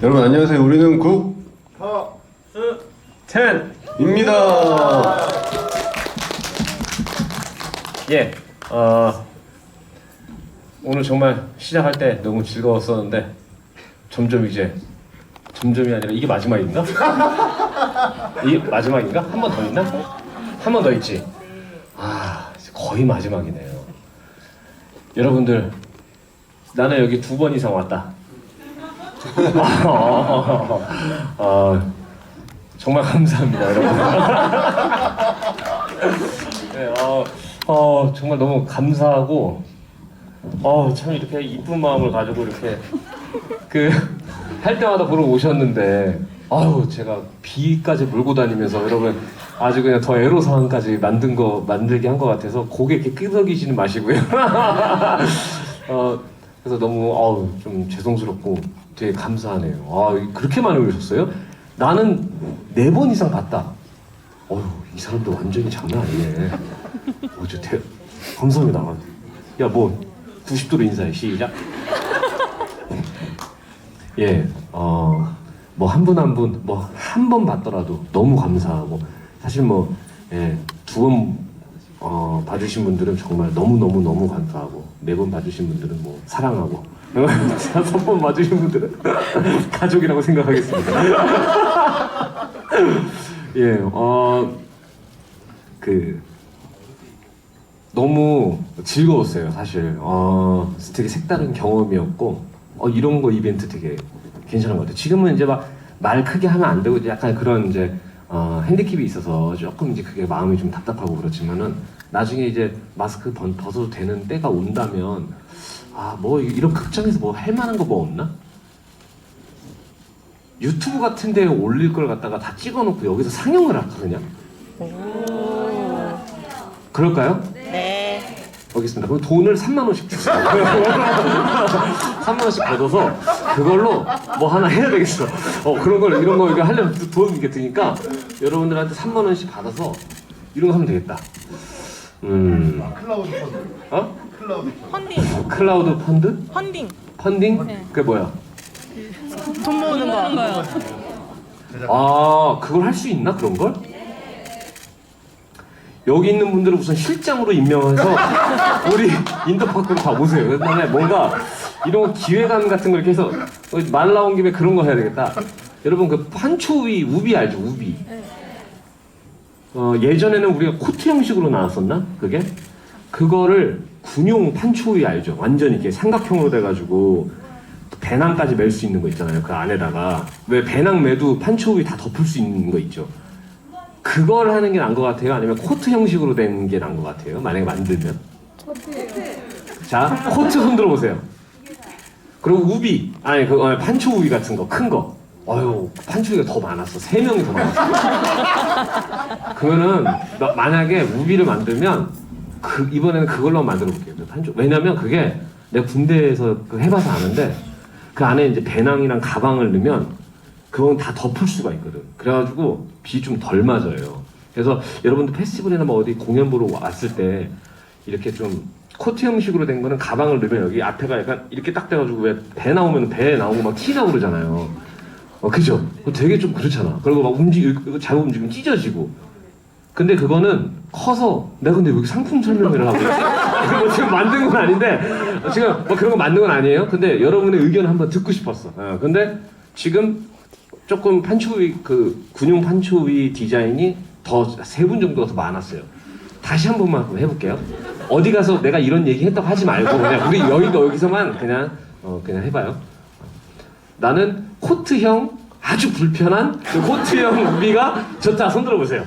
여러분 안녕하세요. 우리는 국 텐! 입니다. 예, 어, 오늘 정말 시작할 때 너무 즐거웠었는데 점점 이제 점점이 아니라 이게 마지막인가? 이게 마지막인가? 한 번 더 있나? 한 번 더 있지? 아, 거의 마지막이네요. 여러분들, 나는 여기 두 번 이상 왔다. 아, 정말 감사합니다, 여러분. 네, 어, 어, 정말 너무 감사하고, 어, 참 이렇게 이쁜 마음을 가지고 이렇게 그 할 때마다 보러 오셨는데, 아유, 제가 비까지 물고 다니면서 여러분 아주 그냥 더 애로 사항까지 만든 거 만들게 한 것 같아서 고개 이렇게 끄덕이지는 마시고요. 어, 그래서 너무 어우 좀 죄송스럽고 되게 감사하네요. 아 그렇게 많이 오셨어요? 나는 네 번 이상 봤다. 어휴 이 사람도 완전히 장난 아니네. 어저 대 감사합니다. 야뭐 90도로 인사해 시작. 예, 어, 뭐 한 분 한 분, 뭐 한 번 봤더라도 너무 감사하고 사실 뭐 예, 두번 어, 봐주신 분들은 정말 너무 너무 너무 감사하고 네 번 봐주신 분들은 뭐 사랑하고 다섯 번 봐주신 분들은 가족이라고 생각하겠습니다. 예, 어, 그 너무 즐거웠어요, 사실. 어, 되게 색다른 경험이었고, 어, 이런 거 이벤트 되게 괜찮은 것 같아요. 지금은 이제 막 말 크게 하면 안 되고, 약간 그런 이제, 어, 핸디캡이 있어서 조금 이제 그게 마음이 좀 답답하고 그렇지만은, 나중에 이제 마스크 번, 벗어도 되는 때가 온다면, 아, 뭐, 이런 극장에서 뭐 할 만한 거 뭐 없나? 유튜브 같은 데 올릴 걸 갖다가 다 찍어놓고 여기서 상영을 할까, 그냥? 그럴까요? 네. 알겠습니다. 그럼 돈을 3만 원씩 주세요. 3만 원씩 걷어서 그걸로 뭐 하나 해야 되겠어. 어 그런 걸 이런 거 이거 하려면 또돈 이게 드니까 여러분들한테 3만 원씩 받아서 이런 거 하면 되겠다. 음, 클라우드 펀드. 어? 클라우드 펀드. 펀딩. 클라우드 펀드? 펀딩. 펀딩? 네. 그게 뭐야? 돈 모으는 거. 아 그걸 할 수 있나 그런 걸? 여기 있는 분들은 우선 실장으로 임명해서 우리 인터파크로 다 오세요. 그다음에 뭔가 이런 거 기획안 같은 거 이렇게 해서 어, 말 나온 김에 그런 거 해야 되겠다. 여러분 그 판초위 우비 알죠? 우비. 어, 예전에는 우리가 코트 형식으로 나왔었나? 그게? 그거를 군용 판초위 알죠? 완전히 이렇게 삼각형으로 돼가지고 배낭까지 멜 수 있는 거 있잖아요. 그 안에다가 왜 배낭 매도 판초위 다 덮을 수 있는 거 있죠. 그걸 하는 게 나은 것 같아요. 아니면 코트 형식으로 된 게 나은 것 같아요. 만약에 만들면. 자, 코트 손들어 보세요. 그리고 우비, 아니 그 어, 판초 우비 같은 거, 큰 거. 어유 판초기가 더 많았어. 세 명이 더 많았어. 그러면은 마- 만약에 우비를 만들면 그 이번에는 그걸로 만들어 볼게요. 그 판초. 왜냐면 그게 내가 군대에서 그 해봐서 아는데 그 안에 이제 배낭이랑 가방을 넣으면 그건 다 덮을 수가 있거든. 그래가지고 비 좀 덜 맞아요. 그래서 여러분들 페스티벌이나 뭐 어디 공연 보러 왔을 때 이렇게 좀 코트 형식으로 된 거는 가방을 넣으면 여기 앞에가 약간 이렇게 딱 돼가지고 왜 배 나오면 배 나오고 막 티 나고 그러잖아요. 어, 그죠? 되게 좀 그렇잖아. 그리고 막 움직이, 잘못 움직이면 찢어지고. 근데 그거는 커서 내가 근데 왜 이렇게 상품 설명회를 하고 있지? 뭐 지금 만든 건 아닌데 지금 뭐 그런 거 만든 건 아니에요. 근데 여러분의 의견을 한번 듣고 싶었어. 어, 근데 지금 조금 판초위 그 군용 판초위 디자인이 더 세 분 정도가 더 많았어요. 다시 한 번만 해볼게요. 어디 가서 내가 이런 얘기 했다고 하지 말고 그냥 우리 여기가 여기서만 그냥 어 그냥 해봐요. 나는 코트형 아주 불편한 그 코트형 우비가 좋다. 손 들어보세요.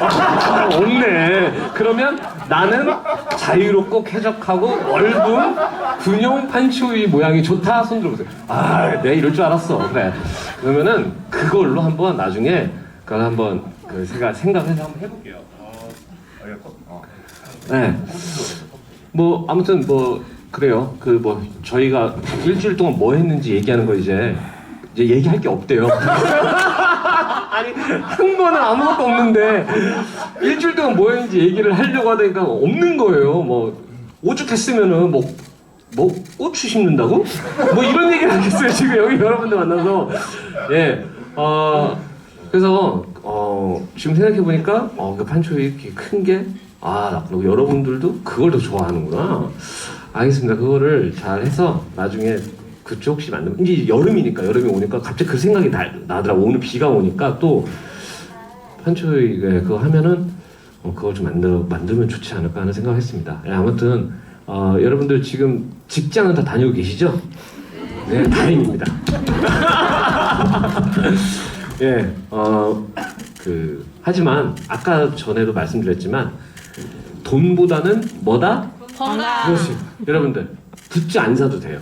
아, 없네. 그러면 나는 자유롭고 쾌적하고 넓은 군용 판초위 모양이 좋다. 손 들어보세요. 아, 내가 이럴 줄 알았어. 그래. 그러면은 그걸로 한번 나중에 그걸 한번 그 제가 생각해서 한번 해볼게요. 네. 뭐 아무튼 뭐 그래요. 그 뭐 저희가 일주일 동안 뭐 했는지 얘기하는 거 이제 이제 얘기할 게 없대요. 아니 한 거는 아무것도 없는데 일주일 동안 뭐 했는지 얘기를 하려고 하다니까 없는 거예요. 뭐 오죽했으면은 뭐 뭐 고추 심는다고? 뭐 이런 얘기를 하겠어요 지금 여기 여러분들 만나서 예. 어 그래서 어 지금 생각해 보니까 어 그 판초이 이렇게 큰게 아, 그리고 여러분들도 그걸 더 좋아하는구나. 알겠습니다. 그거를 잘 해서 나중에 그쪽 혹시 만들면 이제 여름이니까 여름이 오니까 갑자기 그 생각이 나, 나더라고. 오늘 비가 오니까 또 판초이 예, 그거 하면은 어, 그걸 좀 만들 만들면 좋지 않을까 하는 생각했습니다. 예, 아무튼 어, 여러분들 지금 직장은 다 다니고 계시죠? 네, 다행입니다. 예, 어, 그 하지만 아까 전에도 말씀드렸지만 돈보다는 뭐다? 건강. 그렇지. 여러분들 굿즈 안 사도 돼요.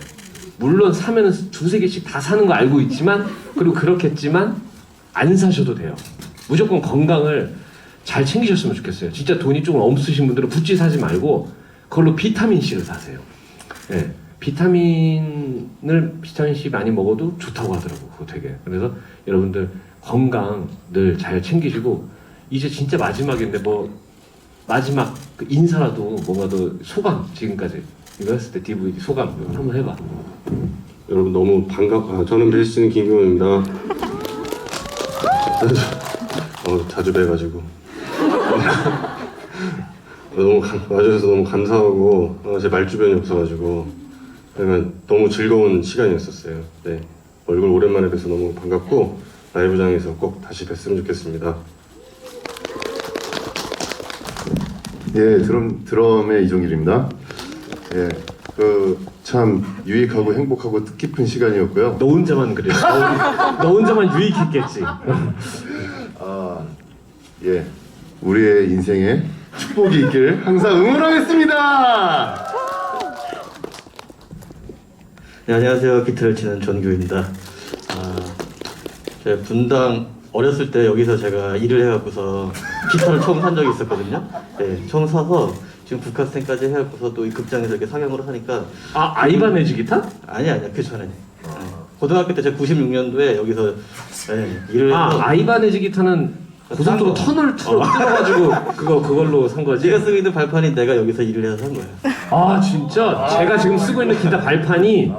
물론 사면은 두세 개씩 다 사는 거 알고 있지만 그리고 그렇겠지만 안 사셔도 돼요. 무조건 건강을 잘 챙기셨으면 좋겠어요. 진짜 돈이 조금 없으신 분들은 굿즈 사지 말고 그걸로 비타민 C를 사세요. 예. 비타민을 비타민 C 많이 먹어도 좋다고 하더라고. 그거 되게. 그래서 여러분들 건강 늘 잘 챙기시고 이제 진짜 마지막인데 뭐 마지막 그 인사라도 뭔가 더 소감 지금까지 이거 했을 때 DVD 소감 한번 해봐. 여러분 너무 반갑. 아, 저는 베이스는 김경호입니다. 어, 자주 뵈가지고 너무 감- 와주셔서 너무 감사하고 어, 제 말주변이 없어가지고 그러면 너무 즐거운 시간이었었어요. 네 얼굴 오랜만에 뵈서 너무 반갑고 라이브장에서 꼭 다시 뵀으면 좋겠습니다. 예, 드럼 드럼의 이종길입니다. 예, 그 참 유익하고 행복하고 뜻깊은 시간이었고요. 너 혼자만 그래. 너, 너 혼자만 유익했겠지. 아, 예, 우리의 인생에 축복이 있길 항상 응원하겠습니다. 네, 안녕하세요. 기타를 치는 전규입니다. 아, 제가 분당 어렸을 때 여기서 제가 일을 해갖고서 기타를 처음 산 적이 있었거든요. 네, 처음 사서 지금 북카스텐까지 해갖고서 또 이 극장에서 이렇게 상영을 하니까 아 아이바네즈 기타? 아니 아니야 그 전에 네. 고등학교 때 제가 96년도에 여기서 네, 일을 아 해서 아이바네즈 기타는 고속도로 싼 거. 터널 틀어 뚫어가지고 그거 그걸로 산 거지. 제가 쓰고 있는 발판이 내가 여기서 일을 해서 산 거예요. 아 진짜 제가 지금 쓰고 있는 기타 발판이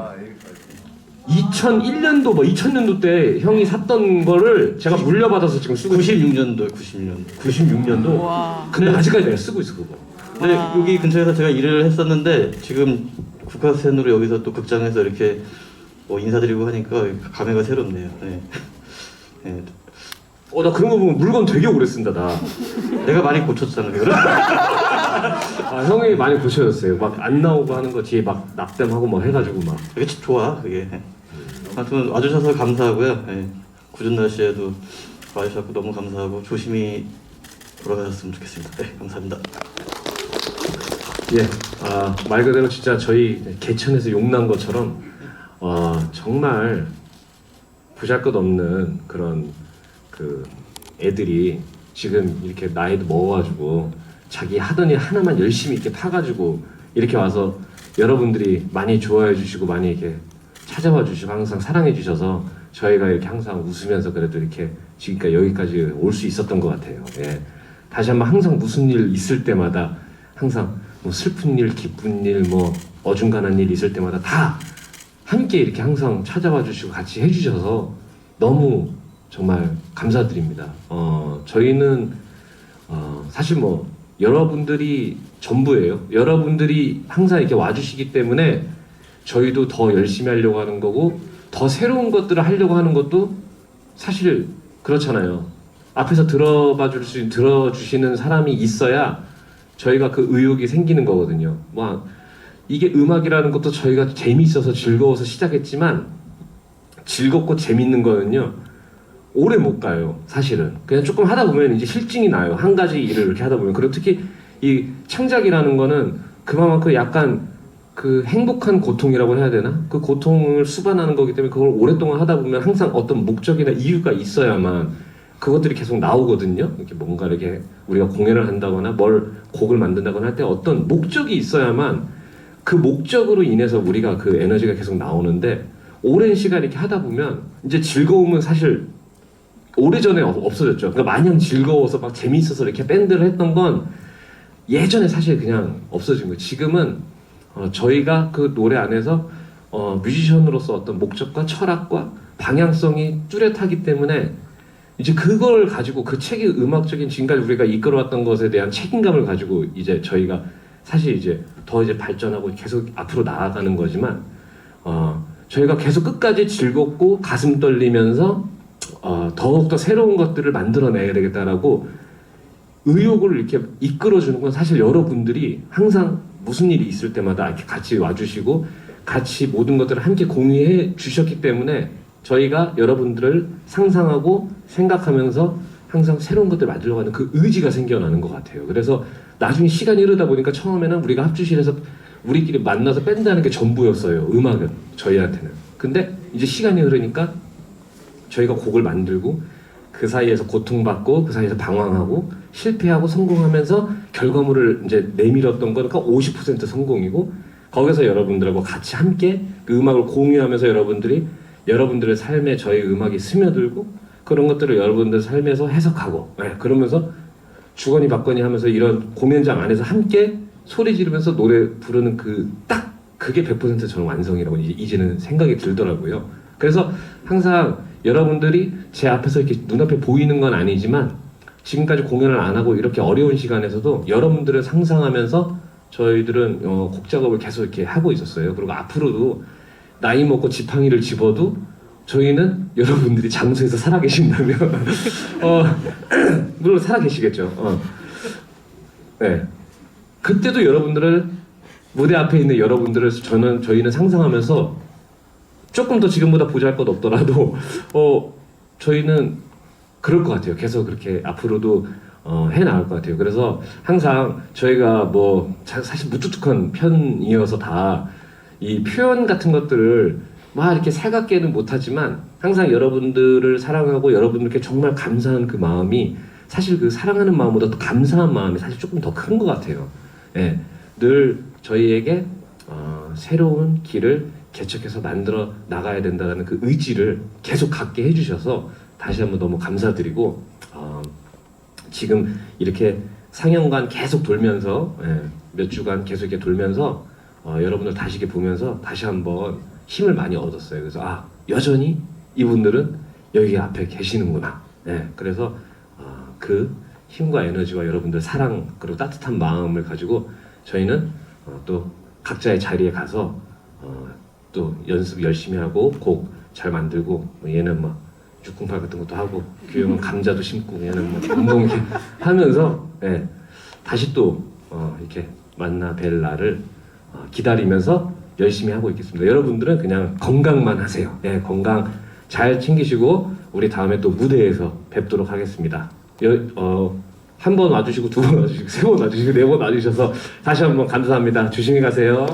2001년도 뭐 2000년도 때 형이 샀던 거를 제가 물려받아서 지금 쓰고 96년도에 96년도. 96년도. 와. 근데 아직까지 내가 쓰고 있어 그거. 근데 여기 근처에서 제가 일을 했었는데 지금 국카스텐으로 여기서 또 극장에서 이렇게 뭐 인사드리고 하니까 감회가 새롭네요. 네. 네. 어 나 그런 거 보면 물건 되게 오래 쓴다 나. 내가 많이 고쳤잖아요. 그래? 아 형이 많이 고쳐졌어요. 막 안 나오고 하는 거 뒤에 막 납땜하고 막 해가지고 막. 그게 참 좋아 그게. 아무튼 와주셔서 감사하고요. 네. 굳은 날씨에도 와주셔서 너무 감사하고 조심히 돌아가셨으면 좋겠습니다. 네, 감사합니다. 예, 아, 말 그대로 진짜 저희 개천에서 용난 것처럼 와 정말 보잘것없는 그런 그 애들이 지금 이렇게 나이도 먹어가지고 자기 하던 일 하나만 열심히 이렇게 파가지고 이렇게 와서 여러분들이 많이 좋아해 주시고 많이 이렇게 찾아와 주시고 항상 사랑해 주셔서 저희가 이렇게 항상 웃으면서 그래도 이렇게 지금까지 여기까지 올 수 있었던 것 같아요. 예. 다시 한번 항상 무슨 일 있을 때마다 항상 뭐 슬픈 일, 기쁜 일, 뭐 어중간한 일 있을 때마다 다 함께 이렇게 항상 찾아와 주시고 같이 해주셔서 너무 정말 감사드립니다. 어, 저희는 어, 사실 뭐 여러분들이 전부예요. 여러분들이 항상 이렇게 와주시기 때문에 저희도 더 열심히 하려고 하는 거고 더 새로운 것들을 하려고 하는 것도 사실 그렇잖아요. 앞에서 들어봐 줄 수, 들어주시는 사람이 있어야 저희가 그 의욕이 생기는 거거든요. 뭐 이게 음악이라는 것도 저희가 재미있어서 즐거워서 시작했지만 즐겁고 재밌는 거는요 오래 못 가요. 사실은 그냥 조금 하다 보면 이제 실증이 나요. 한 가지 일을 이렇게 하다 보면 그리고 특히 이 창작이라는 거는 그만큼 약간 그 행복한 고통이라고 해야 되나? 그 고통을 수반하는 거기 때문에 그걸 오랫동안 하다 보면 항상 어떤 목적이나 이유가 있어야만 그것들이 계속 나오거든요. 이렇게 뭔가 이렇게 우리가 공연을 한다거나 뭘 곡을 만든다거나 할 때 어떤 목적이 있어야만 그 목적으로 인해서 우리가 그 에너지가 계속 나오는데 오랜 시간 이렇게 하다 보면 이제 즐거움은 사실 오래전에 없- 없어졌죠. 그러니까 마냥 즐거워서 막 재미있어서 이렇게 밴드를 했던 건 예전에 사실 그냥 없어진 거예요. 지금은 어, 저희가 그 노래 안에서 어, 뮤지션으로서 어떤 목적과 철학과 방향성이 뚜렷하기 때문에 이제 그걸 가지고 그 책의 음악적인 지금까지 우리가 이끌어왔던 것에 대한 책임감을 가지고 이제 저희가 사실 이제 더 이제 발전하고 계속 앞으로 나아가는 거지만 어, 저희가 계속 끝까지 즐겁고 가슴 떨리면서 어, 더욱더 새로운 것들을 만들어내야 되겠다라고 의욕을 이렇게 이끌어주는 건 사실 여러분들이 항상 무슨 일이 있을 때마다 이렇게 같이 와주시고 같이 모든 것들을 함께 공유해 주셨기 때문에 저희가 여러분들을 상상하고 생각하면서 항상 새로운 것들을 만들어가는 그 의지가 생겨나는 것 같아요. 그래서 나중에 시간이 흐르다 보니까 처음에는 우리가 합주실에서 우리끼리 만나서 밴드 하는 게 전부였어요. 음악은 저희한테는. 근데 이제 시간이 흐르니까 저희가 곡을 만들고 그 사이에서 고통받고 그 사이에서 방황하고 실패하고 성공하면서 결과물을 이제 내밀었던 거니까 50% 성공이고 거기서 여러분들하고 같이 함께 그 음악을 공유하면서 여러분들이 여러분들의 삶에 저희 음악이 스며들고 그런 것들을 여러분들 삶에서 해석하고 네, 그러면서 주거니 받거니 하면서 이런 공연장 안에서 함께 소리 지르면서 노래 부르는 그 딱 그게 100% 저는 완성이라고 이제 이제는 생각이 들더라고요. 그래서 항상 여러분들이 제 앞에서 이렇게 눈앞에 보이는 건 아니지만 지금까지 공연을 안 하고 이렇게 어려운 시간에서도 여러분들을 상상하면서 저희들은 어, 곡 작업을 계속 이렇게 하고 있었어요. 그리고 앞으로도 나이 먹고 지팡이를 집어도 저희는 여러분들이 장소에서 살아계신다면 어, 물론 살아계시겠죠. 어. 네. 그때도 여러분들을 무대 앞에 있는 여러분들을 저는 저희는 상상하면서 조금 더 지금보다 보잘 것 없더라도 어 저희는 그럴 것 같아요. 계속 그렇게 앞으로도 어, 해 나갈 것 같아요. 그래서 항상 저희가 뭐 자- 사실 무뚝뚝한 편이어서 다 이 표현 같은 것들을 막 이렇게 살갑게는 못하지만 항상 여러분들을 사랑하고 여러분들께 정말 감사한 그 마음이 사실 그 사랑하는 마음보다 더 감사한 마음이 사실 조금 더 큰 것 같아요. 예, 늘 저희에게 어, 새로운 길을 개척해서 만들어 나가야 된다는 그 의지를 계속 갖게 해주셔서 다시 한번 너무 감사드리고 어, 지금 이렇게 상영관 계속 돌면서 예, 몇 주간 계속 이렇게 돌면서 어, 여러분들 다시 이렇게 보면서 다시 한번 힘을 많이 얻었어요. 그래서 아 여전히 이분들은 여기 앞에 계시는구나. 예, 그래서 어, 그 힘과 에너지와 여러분들 사랑 그리고 따뜻한 마음을 가지고 저희는 어, 또 각자의 자리에 가서 어, 또 연습 열심히 하고 곡 잘 만들고 뭐 얘는 막 육군팔 같은 것도 하고 규영은 감자도 심고 얘는 뭐 운동 이렇게 하면서 예, 다시 또 어, 이렇게 만나 뵐 날을 어, 기다리면서 열심히 하고 있겠습니다. 여러분들은 그냥 건강만 하세요. 예, 건강 잘 챙기시고 우리 다음에 또 무대에서 뵙도록 하겠습니다. 여, 어, 한 번 와주시고 두 번 와주시고 세 번 와주시고 네 번 와주셔서 다시 한번 감사합니다. 조심히 가세요.